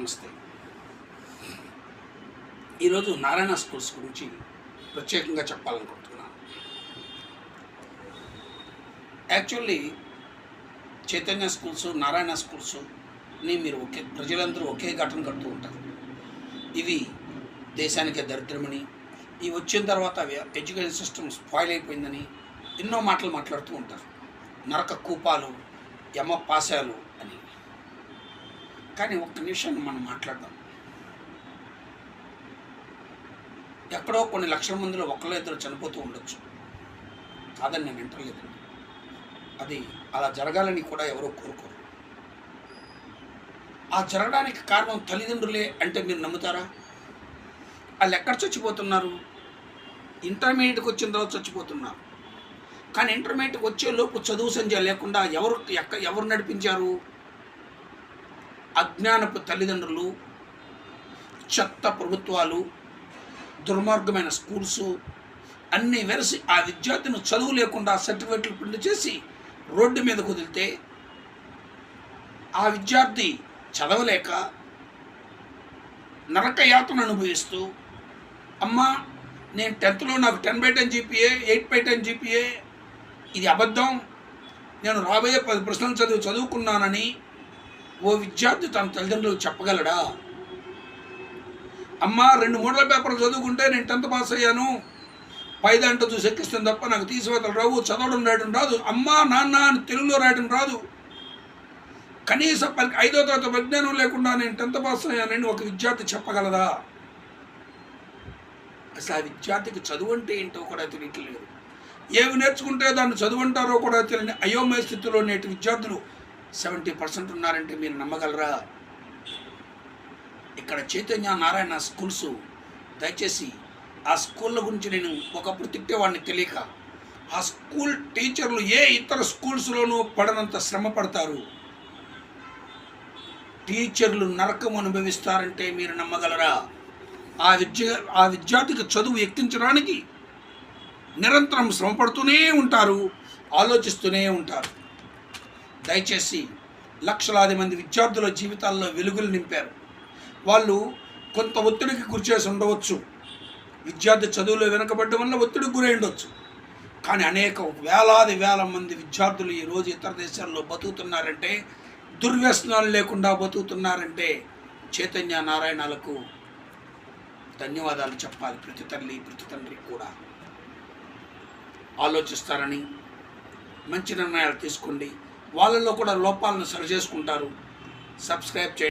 నమస్తే ఈరోజు నారాయణ స్కూల్స్ గురించి ప్రత్యేకంగా చెప్పాలనుకుంటున్నాను. యాక్చువల్లీ చైతన్య స్కూల్స్ నారాయణ స్కూల్స్ని మీరు ఒకే ప్రజలందరూ ఒకే ఘటన కడుతూ ఉంటారు. ఇవి దేశానికే దరిద్రమని ఇవి వచ్చిన తర్వాత అవి ఎడ్యుకేషన్ సిస్టమ్ స్పాయిల్ అయిపోయిందని ఎన్నో మాటలు మాట్లాడుతూ ఉంటారు. నరక కూపాలు యమ పాశాలు కానీ ఒక్క నిమిషాన్ని మనం మాట్లాడదాం. ఎక్కడో కొన్ని లక్షల మందిలో ఒకళ్ళో ఇద్దరు చనిపోతూ ఉండొచ్చు. కాదని నేను వింటలేదండి అది అలా జరగాలని కూడా ఎవరో కోరుకోరు. ఆ జరగడానికి కారణం తల్లిదండ్రులే అంటే మీరు నమ్ముతారా? వాళ్ళు ఎక్కడ చచ్చిపోతున్నారు? ఇంటర్మీడియట్కి వచ్చిన తర్వాత చచ్చిపోతున్నారు. కానీ ఇంటర్మీడియట్కి వచ్చే లోపు చదువు సంధ్య లేకుండా ఎవరు ఎక్క ఎవరు నడిపించారు? అజ్ఞానపు తల్లిదండ్రులు చెత్త ప్రభుత్వాలు దుర్మార్గమైన స్కూల్స్ అన్నీ వెరసి ఆ విద్యార్థిని చదువు లేకుండా సర్టిఫికెట్లు ప్రింట్ చేసి రోడ్డు మీద కుదిలితే ఆ విద్యార్థి చదవలేక నరక యాతను అనుభవిస్తూ అమ్మా నేను టెన్త్లో నాకు ten by ten GPA eight by ten GPA ఇది అబద్ధం. నేను రాబోయే పది ప్రశ్నలు చదువు చదువుకున్నానని ఓ విద్యార్థి తన తల్లిదండ్రులకు చెప్పగలడా? అమ్మా రెండు మూడల పేపర్లు చదువుకుంటే నేను టెన్త్ పాస్ అయ్యాను. పైదంట చూసి ఎక్కిస్తుంది తప్ప నాకు తీసివేతలు రావు. చదవడం రాయడం రాదు. అమ్మా నాన్న అని తెలుగులో రాయడం రాదు. కనీస పరి ఐదో తరగతి విజ్ఞానం లేకుండా నేను టెన్త్ పాస్ అయ్యానని ఒక విద్యార్థి చెప్పగలదా? అసలు ఆ విద్యార్థికి చదువు అంటే ఏంటో కూడా తెలియట్లేదు. ఏమి నేర్చుకుంటే దాన్ని చదువు అంటారో కూడా తెలియని అయోమయ స్థితిలో నేటి విద్యార్థులు సెవెంటీ పర్సెంట్ ఉన్నారంటే మీరు నమ్మగలరా? ఇక్కడ చైతన్య నారాయణ స్కూల్స్ దయచేసి ఆ స్కూళ్ళ గురించి నేను ఒకప్పుడు తిట్టేవాడిని తెలియక ఆ స్కూల్ టీచర్లు ఏ ఇతర స్కూల్స్లోనూ పడనంత శ్రమ పడతారు? టీచర్లు నరకం అనుభవిస్తారంటే మీరు నమ్మగలరా? ఆ విద్య ఆ విద్యార్థికి చదువు ఎక్కించడానికి నిరంతరం శ్రమపడుతూనే ఉంటారు ఆలోచిస్తూనే ఉంటారు. దయచేసి లక్షలాది మంది విద్యార్థుల జీవితాల్లో వెలుగులు నింపారు. వాళ్ళు కొంత ఒత్తిడికి గురిచేసి ఉండవచ్చు. విద్యార్థి చదువులో వెనుకబడ్డం వల్ల ఒత్తిడికి గురై ఉండొచ్చు. కానీ అనేక వేలాది వేల మంది విద్యార్థులు ఈరోజు ఇతర దేశాల్లో బతుకుతున్నారంటే దుర్వ్యసనాలు లేకుండా బతుకుతున్నారంటే చైతన్య నారాయణాలకు ధన్యవాదాలు చెప్పాలి ప్రతి తల్లి ప్రతి తండ్రి కూడా. ఆలోచిస్తారని మంచి నిర్ణయాలు తీసుకోండి. వాళ్ళల్లో కూడా లోపాలను సరిచేసుకుంటారు సబ్స్క్రైబ్ చేయండి.